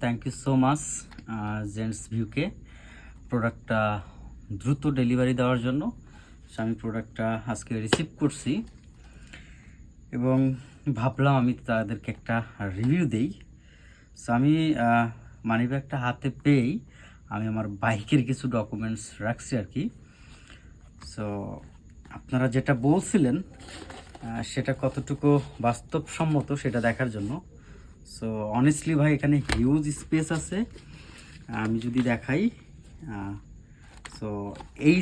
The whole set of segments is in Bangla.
Thank you so much gents ভিউকে প্রোডাক্টটা দ্রুত ডেলিভারি দেওয়ার জন্য। আমি প্রোডাক্টটা আজকে রিসিভ করছি। এবং ভাবলাম আমি তাদেরকে একটা রিভিউ দেই। সো আমি মানি ব্যাগটা হাতে পেয়েই আমি আমার বাইকের কিছু ডকুমেন্টস রাখছি আর কি। সো আপনারা যেটা বলছিলেন সেটা কতটুকু বাস্তবসম্মত সেটা দেখার জন্য। সো অনেস্টলি ভাই, এখানে হিউজ স্পেস আছে। আমি যদি দেখাই সো এই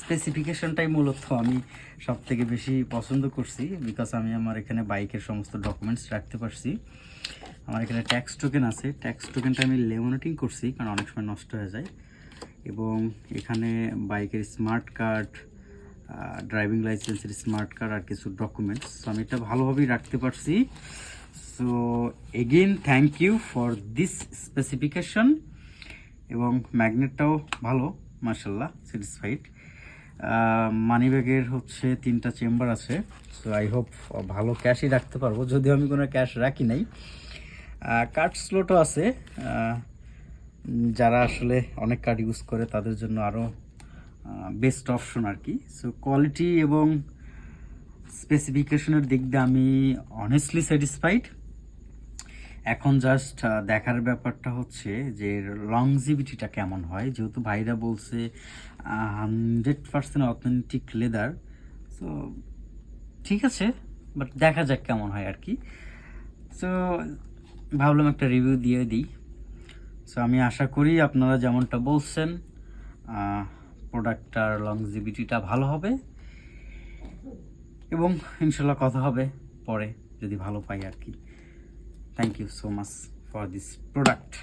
স্পেসিফিকেশনটাই মূলত আমি সব থেকে বেশি পছন্দ করছি বিকজ আমি আমার এখানে বাইকের সমস্ত ডকুমেন্টস রাখতে পারছি। আমার এখানে ট্যাক্স টোকেন আছে। ট্যাক্স টোকেনটা আমি লেমনেটিং করছি, কারণ অনেক সময় নষ্ট হয়ে যায়। এবং এখানে বাইকের স্মার্ট কার্ড ড্রাইভিং লাইসেন্সের স্মার্ট কার্ড আর কিছু ডকুমেন্টস আমি এটা ভালোভাবেই রাখতে পারছি। So again thank you for this specification এবং ম্যাগনেটটাও ভালো মার্শাল্লাহ স্যাটিসফাইড মানি ব্যাগের হচ্ছে তিনটা চেম্বার আছে। সো আই হোপ ভালো ক্যাশই রাখতে পারব। যদিও আমি কোনো ক্যাশ রাখি নাই। কার্ড স্লোটও আছে। যারা আসলে অনেক কার্ড ইউজ করে, তাদের জন্য আরও বেস্ট অপশন আর কি। সো কোয়ালিটি এবং স্পেসিফিকেশনের দিক দিয়ে আমি অনেস্টলি স্যাটিসফাইড এখন জাস্ট দেখার ব্যাপারটা হচ্ছে যে লংজিভিটিটা কেমন হয়? যেহেতু ভাইরা বলছে hundred percent authentic leather so ঠিক আছে বাট দেখা যাক কেমন হয় আর কি। সো ভাবলাম একটা রিভিউ দিয়ে দিই। সো আমি আশা করি আপনারা যেমনটা বলছেন প্রোডাক্টটার লংজিভিটিটা ভালো হবে এবং ইনশাল্লাহ কথা হবে পরে, যদি ভালো পাই আর কি। thank you so much for this product.